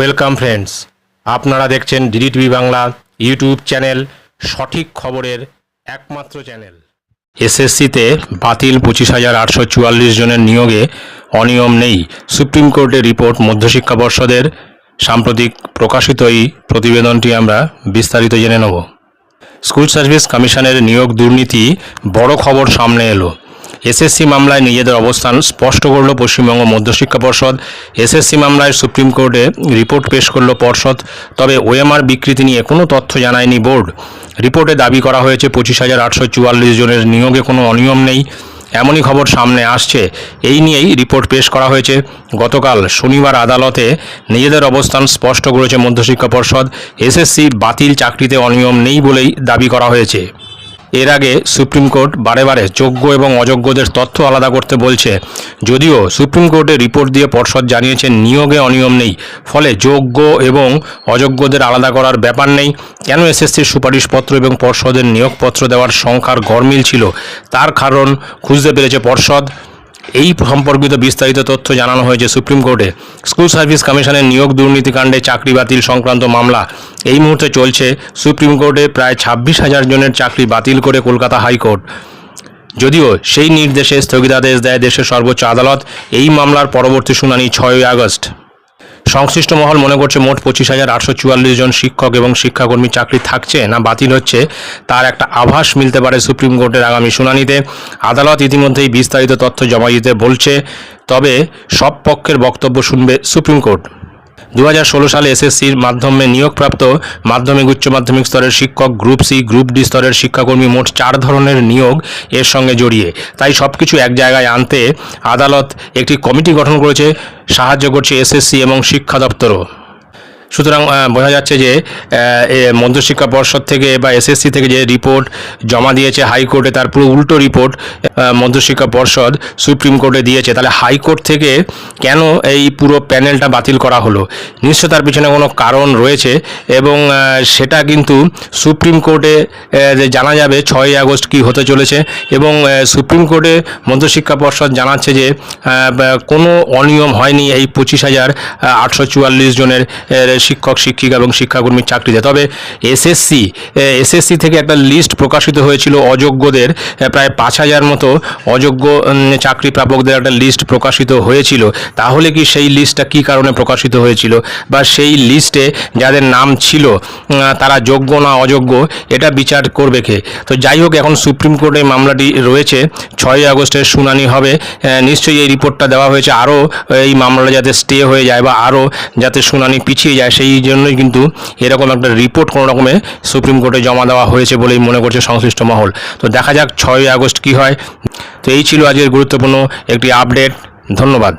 Welcome friends আপনারা দেখছেন DD TV Bangla YouTube channel সঠিক খবরের একমাত্র চ্যানেল এসএসসিতে বাতিল পঁচিশ হাজার আটশো চুয়াল্লিশ জনের নিয়োগে অনিয়ম নেই। সুপ্রিম কোর্টের রিপোর্ট মধ্যশিক্ষা পর্ষদের। সাম্প্রতিক প্রকাশিত এই প্রতিবেদনটি আমরা বিস্তারিত জেনে নেব। স্কুল সার্ভিস কমিশনের নিয়োগ দুর্নীতি বড় খবর সামনে এলো। এসএসসি মামলায় নিজেদের অবস্থান স্পষ্ট করল পশ্চিমবঙ্গ মধ্যশিক্ষা পর্ষদ। এসএসসি মামলায় সুপ্রিম কোর্টে রিপোর্ট পেশ করল পর্ষদ, তবে ওএমআর বিকৃতি নিয়ে কোনো তথ্য জানায়নি বোর্ড। রিপোর্টে দাবি করা হয়েছে পঁচিশ হাজার আটশো চুয়াল্লিশ জনের নিয়োগে কোনো অনিয়ম নেই। এমনই খবর সামনে আসছে। এই নিয়েই রিপোর্ট পেশ করা হয়েছে। গতকাল শনিবার আদালতে নিজেদের অবস্থান স্পষ্ট করেছে মধ্যশিক্ষা পর্ষদ। এসএসসি বাতিল চাকরিতে অনিয়ম নেই বলেই দাবি করা হয়েছে। এর আগে সুপ্রিম কোর্ট বারে বারে যোগ্য এবং অযোগ্যদের তথ্য আলাদা করতে বলছে। যদিও সুপ্রিম কোর্টে রিপোর্ট দিয়ে পর্ষদ জানিয়েছেন নিয়োগে অনিয়ম নেই, ফলে যোগ্য এবং অযোগ্যদের আলাদা করার ব্যাপার নেই। কেন এসএসসির সুপারিশপত্র এবং পর্ষদের নিয়োগপত্র দেওয়ার সংখ্যার গরমিল ছিল, তার কারণ খুঁজতে পেরেছে পর্ষদ। এই সম্পর্কিত বিস্তারিত তথ্য জানানো হয়েছে সুপ্রিম কোর্টে। স্কুল সার্ভিস কমিশনের নিয়োগ দুর্নীতিকাণ্ডে চাকরি বাতিল সংক্রান্ত মামলা। এই মুহূর্তে চলছে সুপ্রিম কোর্টে প্রায় ছাব্বিশ হাজার জনের চাকরি বাতিল করে কলকাতা হাইকোর্ট। যদিও সেই নির্দেশে স্থগিতাদেশ দেয় দেশের সর্বোচ্চ আদালত, এই মামলার পরবর্তী শুনানি ছয়ই আগস্ট। সংশ্লিষ্ট মহল মনে করছে মোট পঁচিশ হাজার আটশো চুয়াল্লিশ জন শিক্ষক এবং শিক্ষাকর্মী চাকরি থাকছে না বাতিল হচ্ছে। তার একটা আভাস মিলতে পারে সুপ্রিম কোর্টের আগামী শুনানিতে। আদালত ইতিমধ্যেই বিস্তারিত তথ্য জমা দিতে বলছে। তবে সব পক্ষের বক্তব্য শুনবে সুপ্রিম কোর্ট। দু হাজার ষোলো সালে এসএসসির মাধ্যমে নিয়োগপ্রাপ্ত মাধ্যমিক, উচ্চ মাধ্যমিক স্তরের শিক্ষক গ্রুপ সি, গ্রুপ ডি স্তরের শিক্ষাকর্মী মোট চার ধরনের নিয়োগ এর সঙ্গে জড়িয়ে। তাই সব কিছু এক জায়গায় আনতে আদালত একটি কমিটি গঠন করেছে, সাহায্য করছে এসএসসি এবং শিক্ষা দপ্তরও। সুতরাং বোঝা যাচ্ছে যে মধ্যশিক্ষা পর্ষদ থেকে বা এসএসসি থেকে যে রিপোর্ট জমা দিয়েছে, হাইকোর্টে তার পুরো উল্টো রিপোর্ট মধ্যশিক্ষা পর্ষদ সুপ্রিম কোর্টে দিয়েছে। তাহলে হাইকোর্ট থেকে কেন এই পুরো প্যানেলটা বাতিল করা হলো? নিশ্চয় তার পিছনে কোনো কারণ রয়েছে এবং সেটা কিন্তু সুপ্রিম কোর্টে জানা যাবে ছয়ই আগস্ট কি হতে চলেছে এবং সুপ্রিম কোর্টে মধ্যশিক্ষা পর্ষদ জানাচ্ছে যে কোনো অনিয়ম হয়নি এই পঁচিশ হাজার আটশো চুয়াল্লিশ জনের শিক্ষক, শিক্ষিকা এবং শিক্ষাকর্মীর চাকরিতে তবে এসএসসি এসএসসি থেকে একটা লিস্ট প্রকাশিত হয়েছিল অযোগ্যদের। প্রায় পাঁচ হাজার মতো অযোগ্য চাকরি প্রাপকদের একটা লিস্ট প্রকাশিত হয়েছিল। তাহলে কি সেই লিস্টটা কী কারণে প্রকাশিত হয়েছিল? বা সেই লিস্টে যাদের নাম ছিল তারা যোগ্য না অযোগ্য, এটা বিচার করবে কে? তো যাই হোক, এখন সুপ্রিম কোর্টে মামলাটি রয়েছে। ছয়ই আগস্টের শুনানি হবে। নিশ্চয়ই এই রিপোর্টটা দেওয়া হয়েছে। আরও এই মামলাটা যাতে স্টে হয়ে যায় বা আরও যাতে শুনানি পিছিয়ে যায় সেই জন্যই কিন্তু এরকম একটা রিপোর্ট কোনো রকমে সুপ্রিম কোর্টে জমা দেওয়া হয়েছে বলেই মনে করছে সংশ্লিষ্ট মহল। তো দেখা যাক ছয় আগস্ট কি হয়। তো এই ছিল আজকের গুরুত্বপূর্ণ একটি আপডেট ধন্যবাদ।